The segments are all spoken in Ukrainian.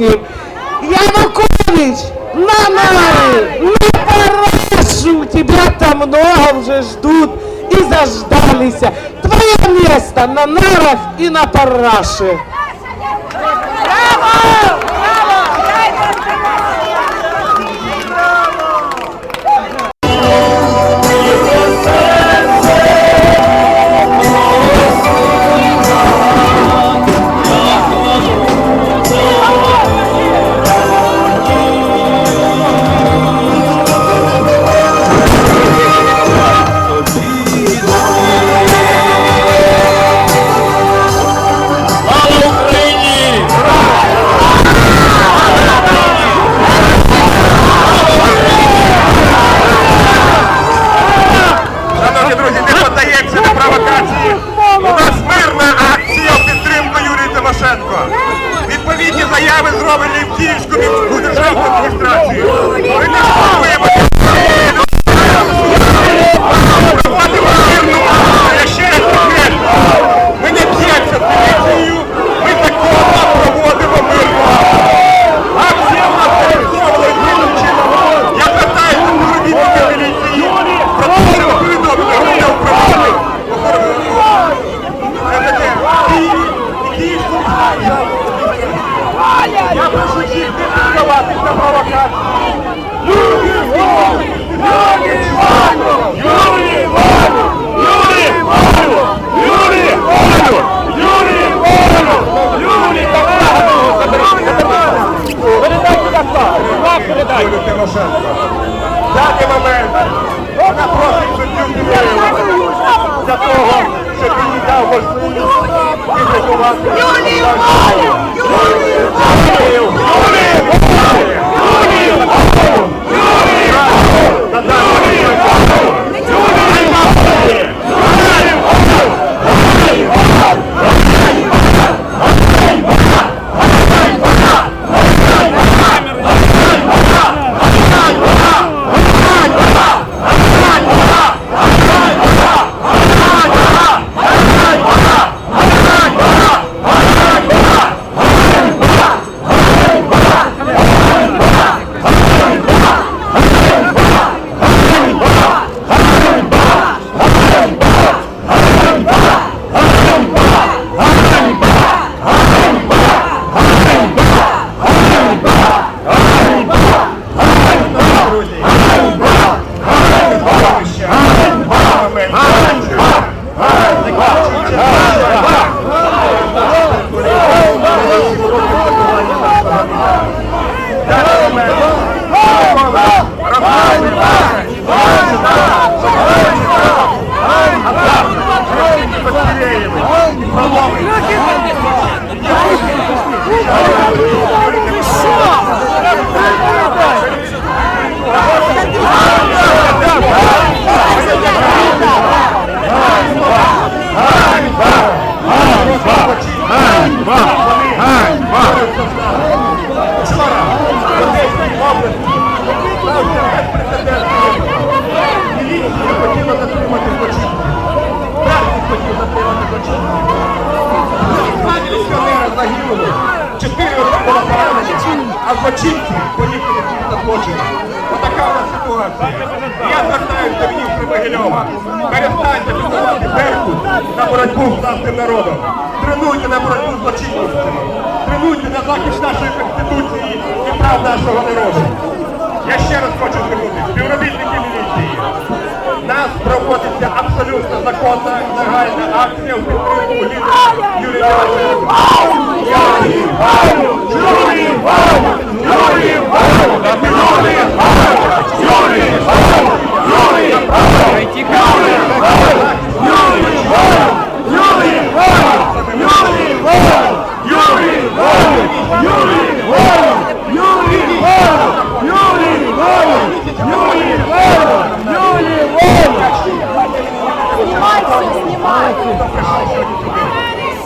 майбутнім. Янукович на нары, на парашюте, тебя много уже ждут и заждались. Твое место на нарах и на параше. Браво! Allah. проводиться абсолютно законна загальна акція в підтримку лідера Юрія Юрій Юрій Юрій Юрій Молодці!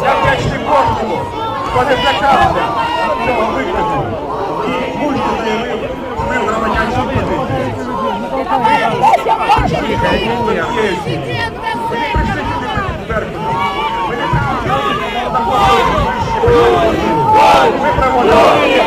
Завдячні кожному, хто не злякався цього виклику і мужньо заявив громадянську позицію. Ми прийшли сюди першу. Ми не прийшли сюди на позицію. Ми проводили.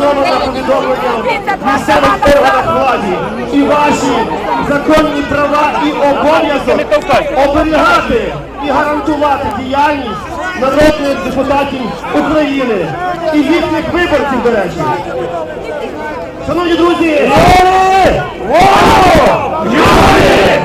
зафіксовано повідомлення місцевих органів влади і ваші законні права і обов'язок оберігати і гарантувати діяльність народних депутатів України і їхніх виборців, до речі. Шановні друзі! Юрі! Юрі!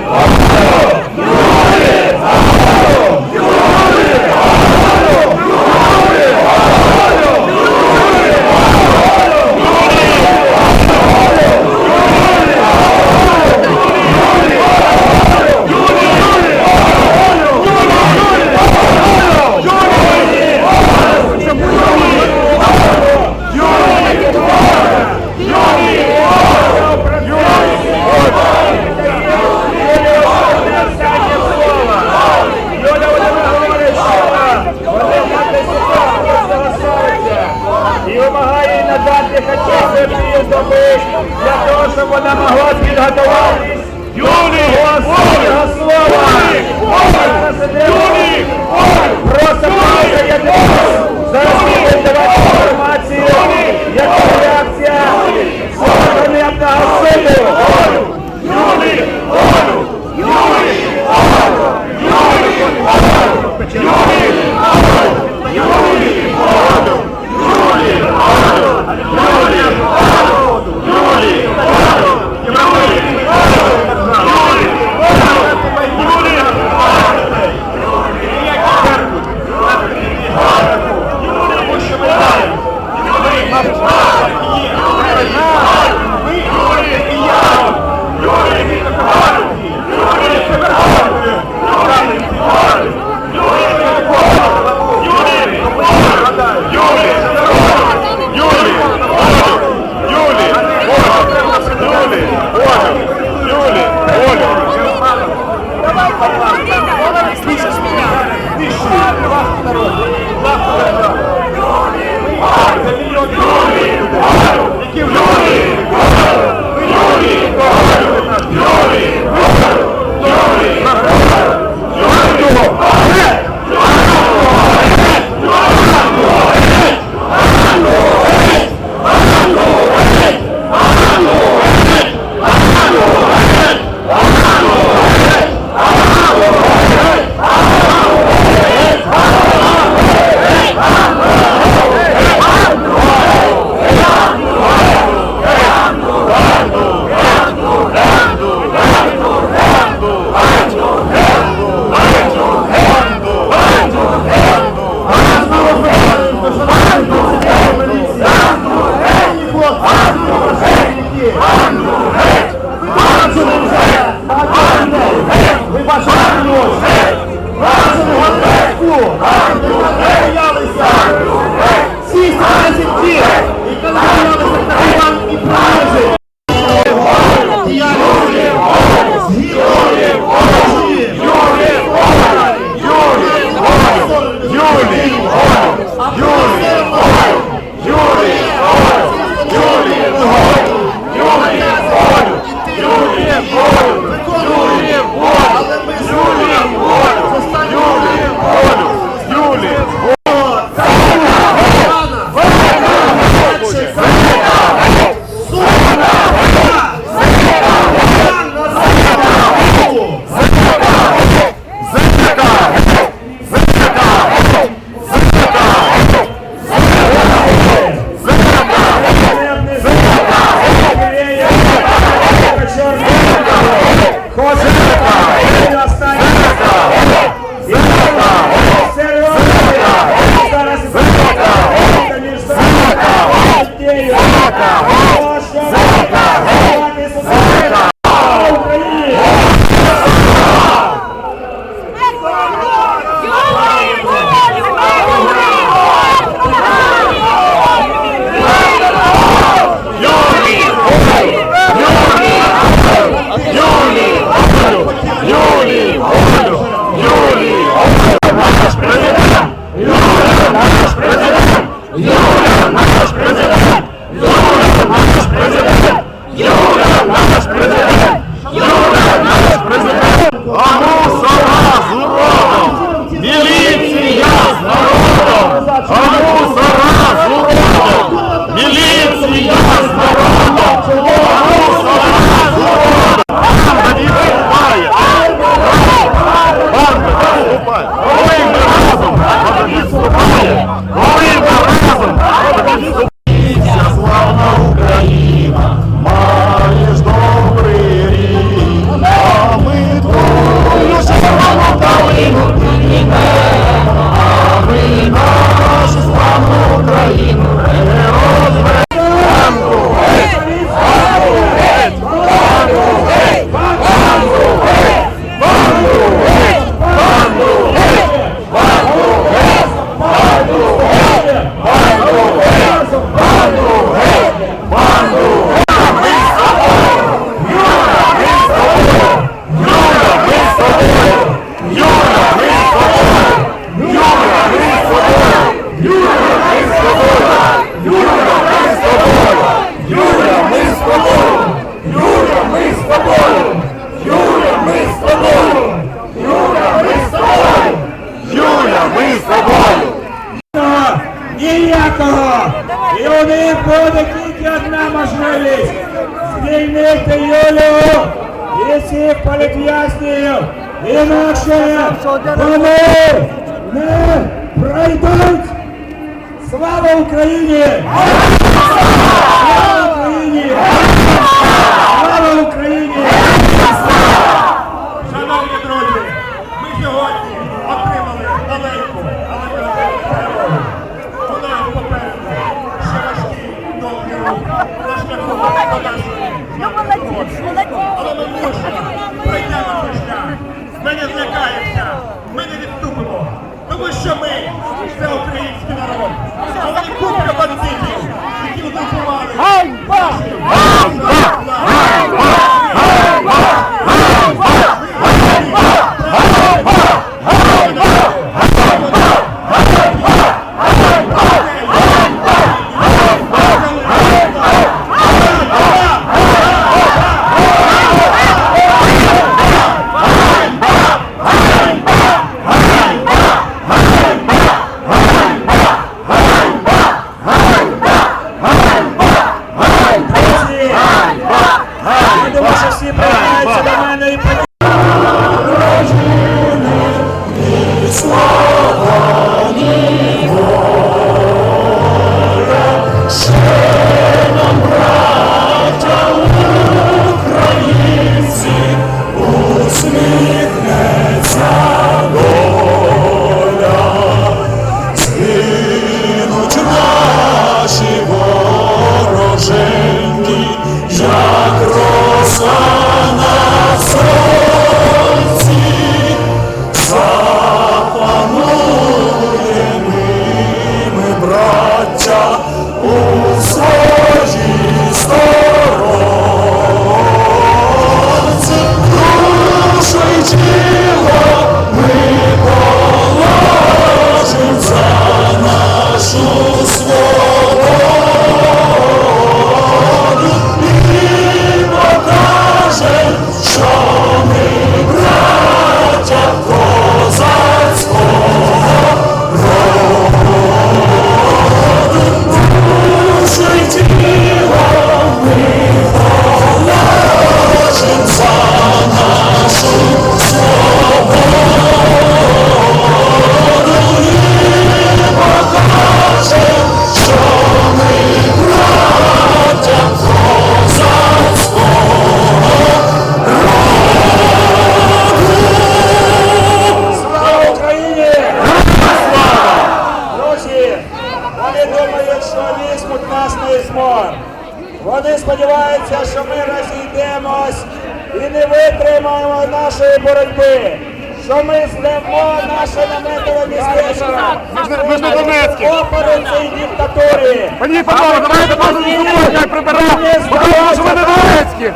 Опору цій диктатурі. Пані Павло, давайте разом зі як прибирати, не що ви не донецькі.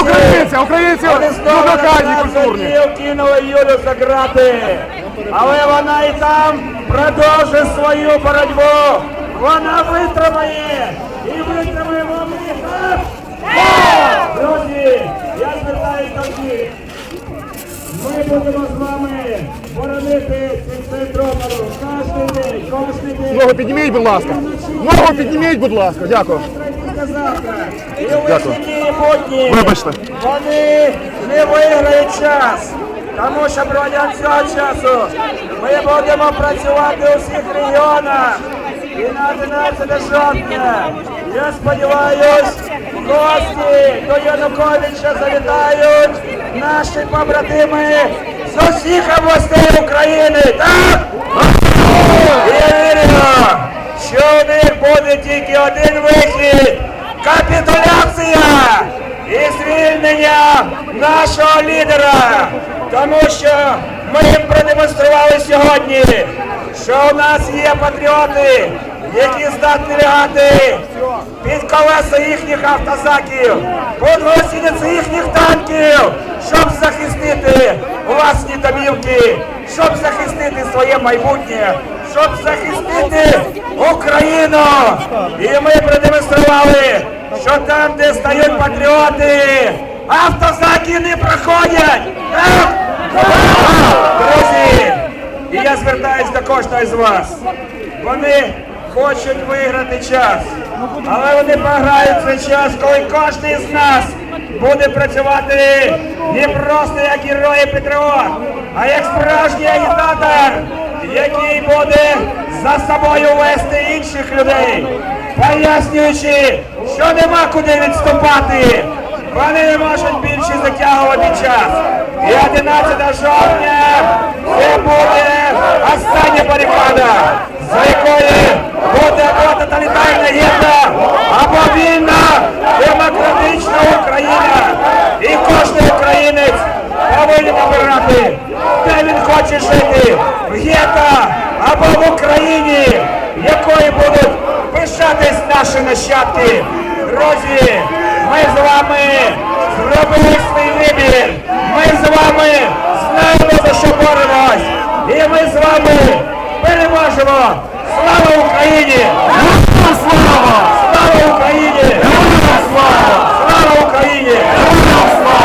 Українці, українці локальні, культурні. задіяв, кинули Юлю за грати. Але вона і там продовжує свою боротьбу. Вона витримає. І витримаємо ми. Так? Друзі, я звертаюся до всіх. Ми будемо з вами боронити цей центр опору кожен день, кожен день. Ногу підніміть, будь ласка. Ногу підніміть, будь ласка. Дякую. будні Вибачте. вони не виграють час. Тому що протягом цього часу ми будемо працювати у всіх регіонах. І на 11 жовтня, я сподіваюсь, гості до Януковича завітають наші побратими з усіх областей України. Так? Я вірю, що у них буде тільки один вихід капітуляція і звільнення нашого лідера. Тому що ми їм продемонстрували сьогодні, що у нас є патріоти, які здатні лягати під колеса їхніх автозаків, під гусениці їхніх танків, щоб захистити власні домівки, щоб захистити своє майбутнє, щоб захистити Україну. І ми продемонстрували, що там, де стають патріоти, автозаки не проходять. Друзі, і я звертаюсь до кожного з вас. вони хочуть виграти час. Але вони програють цей час, коли кожен з нас буде працювати не просто як герой і а як справжній агітатор, який буде за собою вести інших людей, пояснюючи, що нема куди відступати. Вони не можуть більше затягувати час. І 11 жовтня це буде остання барикада, за якою буде або тоталітарна гідна, або вільна демократична Україна. І кожен українець повинен обирати, де він хоче жити, в гетто або в Україні, якою будуть пишатись наші нащадки. Друзі, ми з вами зробили свій вибір. Ми з вами знаємо, за що боремось. І ми з вами переможемо. Слава Україні! Слава! Слава Україні! Слава! Слава Україні! Січове